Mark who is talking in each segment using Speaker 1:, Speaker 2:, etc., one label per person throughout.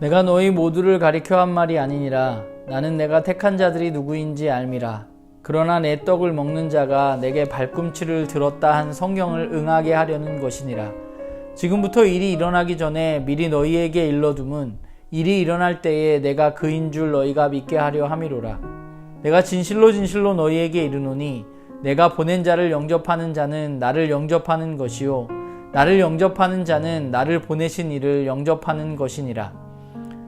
Speaker 1: 내가 너희 모두를 가리켜 한 말이 아니니라. 나는 내가 택한 자들이 누구인지 알미라. 그러나 내 떡을 먹는 자가 내게 발꿈치를 들었다 한 성경을 응하게 하려는 것이니라. 지금부터 일이 일어나기 전에 미리 너희에게 일러둠은 일이 일어날 때에 내가 그인 줄 너희가 믿게 하려 함이로라. 내가 진실로 진실로 너희에게 이르노니 내가 보낸 자를 영접하는 자는 나를 영접하는 것이요. 나를 영접하는 자는 나를 보내신 이를 영접하는 것이니라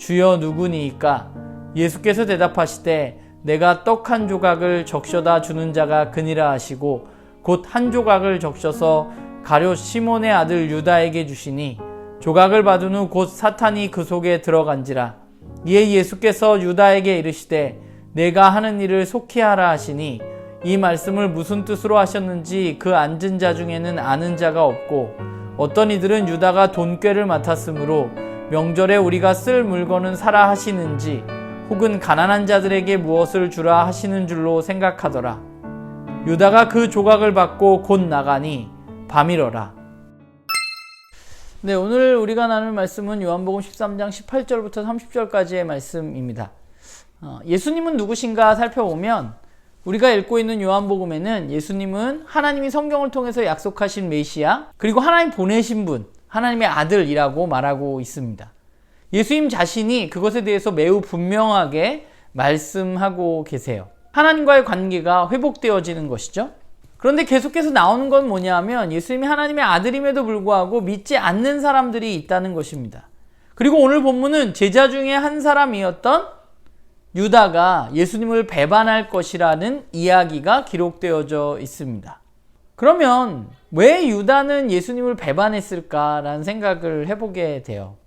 Speaker 1: 주여 누구니이까? 예수께서 대답하시되 내가 떡 한 조각을 적셔다 주는 자가 그니라 하시고 곧 한 조각을 적셔서 가룟 시몬의 아들 유다에게 주시니 조각을 받은 후 곧 사탄이 그 속에 들어간지라. 이에 예수께서 유다에게 이르시되 내가 하는 일을 속히 하라 하시니 이 말씀을 무슨 뜻으로 하셨는지 그 앉은 자 중에는 아는 자가 없고 어떤 이들은 유다가 돈꾀를 맡았으므로 명절에 우리가 쓸 물건은 사라 하시는지 혹은 가난한 자들에게 무엇을 주라 하시는 줄로 생각하더라. 유다가 그 조각을 받고 곧 나가니 밤이러라. 네, 오늘 우리가 나눌 말씀은 요한복음 13장 18절부터 30절까지의 말씀입니다. 어, 예수님은 누구신가 살펴보면 우리가 읽고 있는 요한복음에는 예수님은 하나님이 성경을 통해서 약속하신 메시아 그리고 하나님 보내신 분 하나님의 아들이라고 말하고 있습니다. 예수님 자신이 그것에 대해서 매우 분명하게 말씀하고 계세요. 하나님과의 관계가 회복되어지는 것이죠. 그런데 계속해서 나오는 건 뭐냐면 예수님이 하나님의 아들임에도 불구하고 믿지 않는 사람들이 있다는 것입니다. 그리고 오늘 본문은 제자 중에 한 사람이었던 유다가 예수님을 배반할 것이라는 이야기가 기록되어져 있습니다. 그러면 왜 유다는 예수님을 배반했을까라는 생각을 해보게 돼요.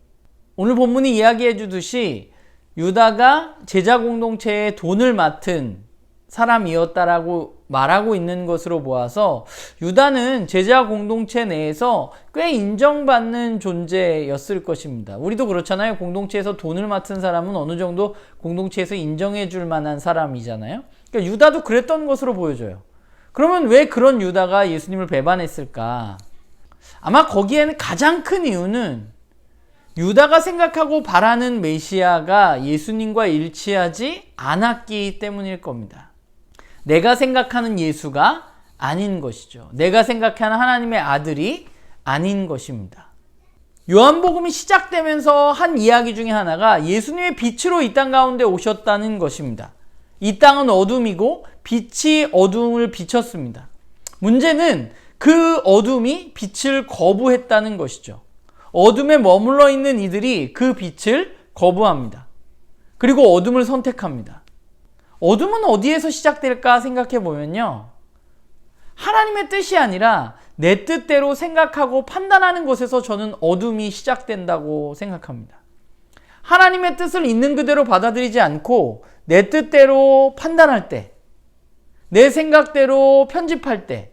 Speaker 1: 오늘 본문이 이야기해 주듯이 유다가 제자 공동체의 돈을 맡은 사람이었다라고 말하고 있는 것으로 보아서 유다는 제자 공동체 내에서 꽤 인정받는 존재였을 것입니다. 우리도 그렇잖아요. 공동체에서 돈을 맡은 사람은 어느 정도 공동체에서 인정해 줄 만한 사람이잖아요. 그러니까 유다도 그랬던 것으로 보여져요. 그러면 왜 그런 유다가 예수님을 배반했을까? 아마 거기에는 가장 큰 이유는 유다가 생각하고 바라는 메시아가 예수님과 일치하지 않았기 때문일 겁니다. 내가 생각하는 예수가 아닌 것이죠. 내가 생각하는 하나님의 아들이 아닌 것입니다. 요한복음이 시작되면서 한 이야기 중에 하나가 예수님의 빛으로 이 땅 가운데 오셨다는 것입니다. 이 땅은 어둠이고 빛이 어둠을 비쳤습니다. 문제는 그 어둠이 빛을 거부했다는 것이죠. 어둠에 머물러 있는 이들이 그 빛을 거부합니다. 그리고 어둠을 선택합니다. 어둠은 어디에서 시작될까 생각해 보면요. 하나님의 뜻이 아니라 내 뜻대로 생각하고 판단하는 것에서 저는 어둠이 시작된다고 생각합니다. 하나님의 뜻을 있는 그대로 받아들이지 않고 내 뜻대로 판단할 때, 내 생각대로 편집할 때,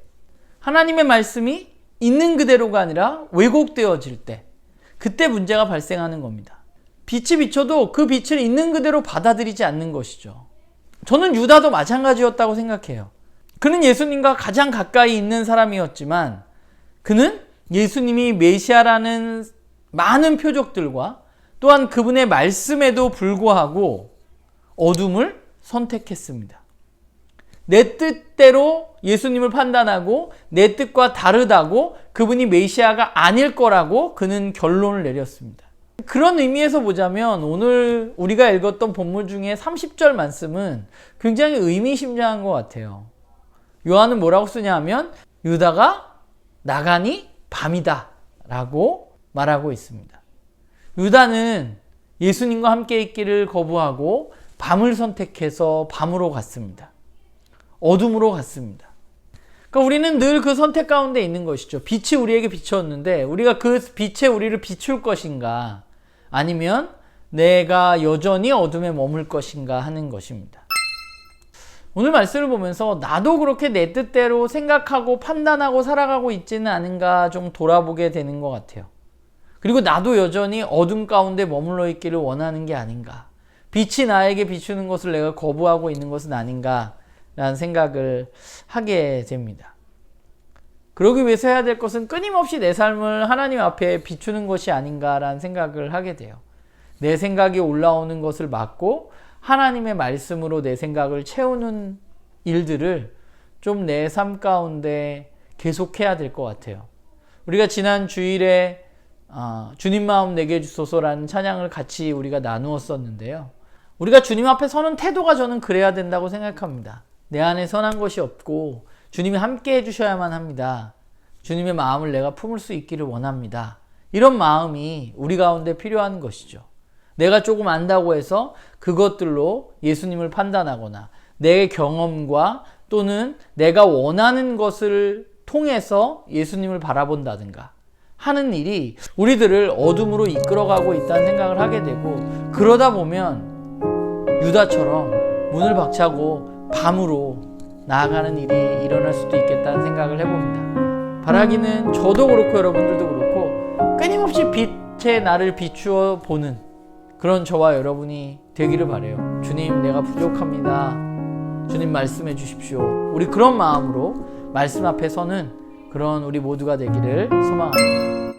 Speaker 1: 하나님의 말씀이 있는 그대로가 아니라 왜곡되어질 때, 그때 문제가 발생하는 겁니다. 빛이 비춰도 그 빛을 있는 그대로 받아들이지 않는 것이죠. 저는 유다도 마찬가지였다고 생각해요. 그는 예수님과 가장 가까이 있는 사람이었지만 그는 예수님이 메시아라는 많은 표적들과 또한 그분의 말씀에도 불구하고 어둠을 선택했습니다. 내 뜻대로 예수님을 판단하고 내 뜻과 다르다고 그분이 메시아가 아닐 거라고 그는 결론을 내렸습니다. 그런 의미에서 보자면 오늘 우리가 읽었던 본문 중에 30절 말씀은 굉장히 의미심장한 것 같아요. 요한은 뭐라고 쓰냐 하면 유다가 나가니 밤이다 라고 말하고 있습니다. 유다는 예수님과 함께 있기를 거부하고 밤을 선택해서 밤으로 갔습니다. 어둠으로 갔습니다. 그러니까 우리는 늘 그 선택 가운데 있는 것이죠. 빛이 우리에게 비쳤는데 우리가 그 빛에 우리를 비출 것인가 아니면 내가 여전히 어둠에 머물 것인가 하는 것입니다. 오늘 말씀을 보면서 나도 그렇게 내 뜻대로 생각하고 판단하고 살아가고 있지는 않은가 좀 돌아보게 되는 것 같아요. 그리고 나도 여전히 어둠 가운데 머물러 있기를 원하는 게 아닌가. 빛이 나에게 비추는 것을 내가 거부하고 있는 것은 아닌가. 라는 생각을 하게 됩니다. 그러기 위해서 해야 될 것은 끊임없이 내 삶을 하나님 앞에 비추는 것이 아닌가라는 생각을 하게 돼요. 내 생각이 올라오는 것을 막고 하나님의 말씀으로 내 생각을 채우는 일들을 좀 내 삶 가운데 계속해야 될 것 같아요. 우리가 지난 주일에 아, 주님 마음 내게 주소서라는 찬양을 같이 우리가 나누었었는데요. 우리가 주님 앞에 서는 태도가 저는 그래야 된다고 생각합니다. 내 안에 선한 것이 없고 주님이 함께 해주셔야만 합니다. 주님의 마음을 내가 품을 수 있기를 원합니다. 이런 마음이 우리 가운데 필요한 것이죠. 내가 조금 안다고 해서 그것들로 예수님을 판단하거나 내 경험과 또는 내가 원하는 것을 통해서 예수님을 바라본다든가 하는 일이 우리들을 어둠으로 이끌어가고 있다는 생각을 하게 되고 그러다 보면 유다처럼 문을 박차고 밤으로 나아가는 일이 일어날 수도 있겠다는 생각을 해봅니다. 바라기는 저도 그렇고 여러분들도 그렇고 끊임없이 빛에 나를 비추어 보는 그런 저와 여러분이 되기를 바래요. 주님, 내가 부족합니다. 주님 말씀해 주십시오. 우리 그런 마음으로 말씀 앞에 서는 그런 우리 모두가 되기를 소망합니다.